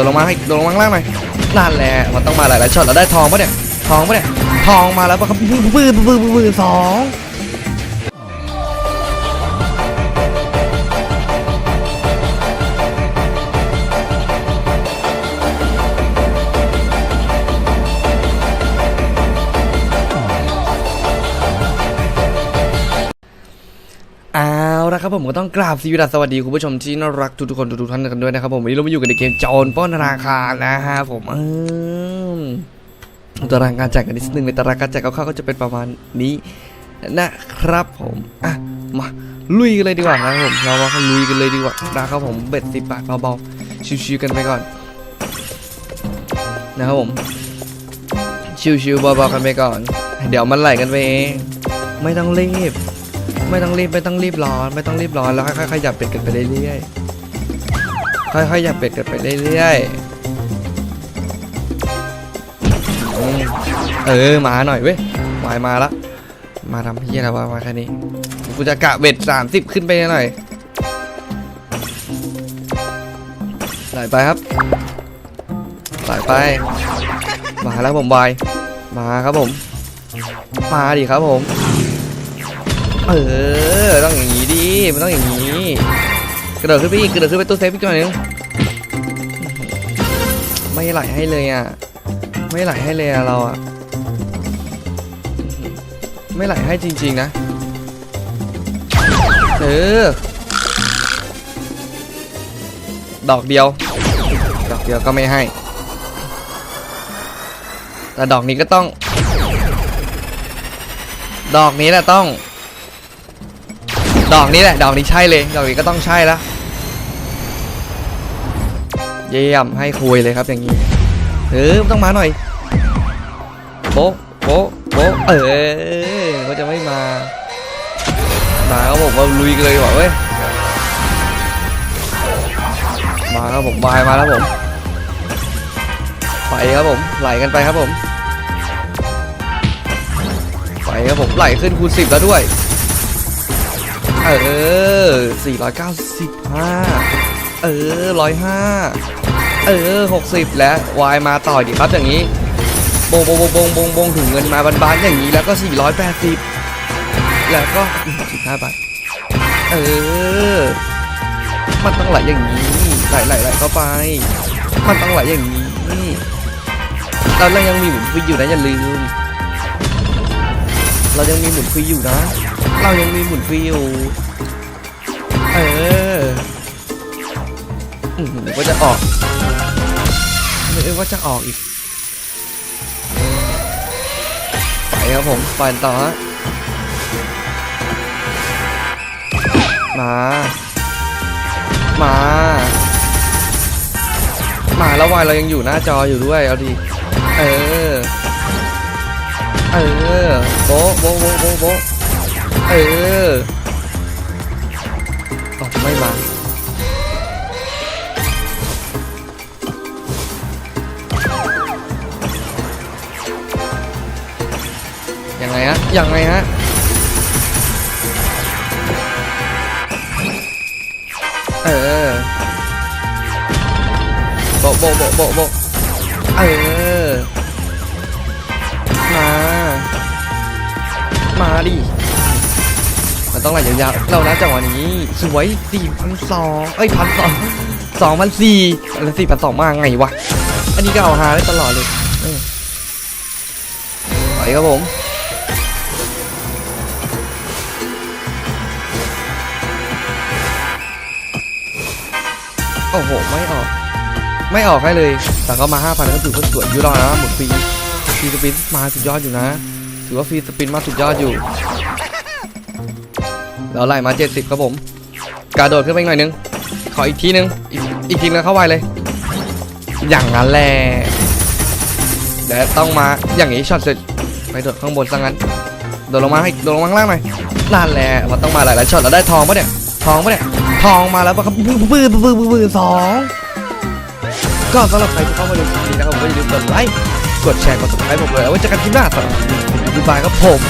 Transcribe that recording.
ดลงมาให้โดนลงมาล่างหน่อยนั่นแหละมันต้องมาหลายๆช็อตแล้วได้ทองปะเนี่ยทองปะเนี่ยทองมาแล้วปะครับปื้อปื้อปื้อปื้อปื้อสอง ละครับผมก็ต้องกราบสวัสดีคุณผู้ชมที่น่ารักทุกๆคนทุกๆท่านกันด้วยนะครับผมวันนี้เรามาอยู่กันในเกมโจรปล้นธนาคารนะฮะผมเอืมตารางการแจ่ายกันนิดนึงในตารางการแจ่ายคร่าวๆก็จะเป็นประมาณนี้นะครับผมอะมาลุยกันเลยดีกว่านะครับผมเรามาลุยกันเลยดีกว่านะครับผมเบ็ดสิบบาทเบาๆชิวๆกันไปก่อนนะครับผมชิวๆเบาๆกันไปก่อน เดี๋ยวมันไหลกันไปเองไม่ต้องรีบ ไม่ต้องรีบไม่ต้องรีบร้อนไม่ต้องรีบร้อนแล้วค่อยๆขยับเป็ดกันไปเรื่อยๆค่อยๆขยับเป็ดกันไปเรื่อยๆเออมาหน่อยเว้ยวายมาละมาทำพี่อะไรวะมาแค่นี้กูจะกะเบ็ดสามสิบขึ้นไปหน่อยไหลไปครับไหลไปมาแล้วผมบายมาครับผม มาดิครับผม เออต้องอย่างนี้ดิมันต้องอย่างนี้ กระโดดขึ้นไปอีกกระโดดขึ้นไปตู้เซฟอีกหน่อยนึงไม่ไหลให้เลยอะไม่ไหลให้เลยอะเราอะไม่ไหลให้จริง ๆนะเออดอกเดียว ดอกเดียวก็ไม่ให้ แต่ดอกนี้ก็ต้อง ดอกนี้แหละต้อง ดอกนี้แหละ ดอกนี้ใช่เลย ดอกนี้ก็ต้องใช่ละเยี่ยมให้คุยเลยครับอย่างนี้เออต้องมาหน่อยโป๊ะโป๊ะโป๊ะเออเขาจะไม่มา มาเขาบอกว่าลุยกันเลยดีกว่าเว้ยมาครับผมบายมาแล้วผมไปครับผมไหลกันไปครับผมไปครับผมไหลขึ้นคูณสิบแล้วด้วย เออ 495 เออ 105 เออ 60 แล้ววายมาต่อดีครับอย่างนี้บงบงบงบงบงบงถึงเงินมาบานๆอย่างนี้แล้วก็ 480 แล้วก็15บาทเออ มันต้องไหลอย่างนี้ไหลไหลไหลเข้าไป มันต้องไหลอย่างนี้เราเรายังมีหมุนฟรีอยู่นะอย่าลืม เรายังมีหมุนฟรีอยู่นะ เรายังมีหมุนฟรีอยู่เอออืมนึกว่าจะออกนึกว่าจะออกอีก ไปครับผมไปต่อฮะมา มา มาแล้ววายเรายังอยู่หน้าจออยู่ด้วย เอาดิเออ เออโบโบโบโบโบ เออออกไม่มายังไงฮะยังไงฮะเออโบะโบะโบะโบะโบะเออ มา มาดิ มันต้องไหลยาวๆเรานะจังหวะนี้ สวยสี่พันสองเอ้ยพันสองสองพันสี่แล้วสี่พันสองมาไงวะ อันนี้ก็เอาหาได้ตลอดเลยไปครับผมโอ้โห ไม่ออก ไม่ออกให้เลย แต่ก็มา 5,000ก็ถือว่าสวยอยู่รอนะหมุนฟรีฟรีสปินมาสุดยอดอยู่นะ ถือว่าฟรีสปินมาสุดยอดอยู่ เราไล่มา 70 ครับผมกระโดดขึ้นไปหน่อยนึง ขออีกทีนึง อีกอีกทีนึงเข้าไปเลย อย่างนั้นแหละเดี๋ยวต้องมาอย่างนี้ช็อตเสร็จไปโดดข้างบนซะงั้นโดดลงมาให้โดดลงมาข้างล่างหน่อยนั่นแหละมันต้องมาหลายๆช็อตแล้วได้ทองปะเนี่ยทองปะเนี่ยทองมาแล้วปะครับปื้อปื้อปื้อปื้อสองก็สำหรับใครที่เข้ามาดูคลิปนี้นะครับผมก็อย่าลืมกดไลค์กดแชร์กด subscribe ผมเลยแล้วไว้เจอกันคลิปหน้าสำหรับวันนี้บ๊ายบายครับผม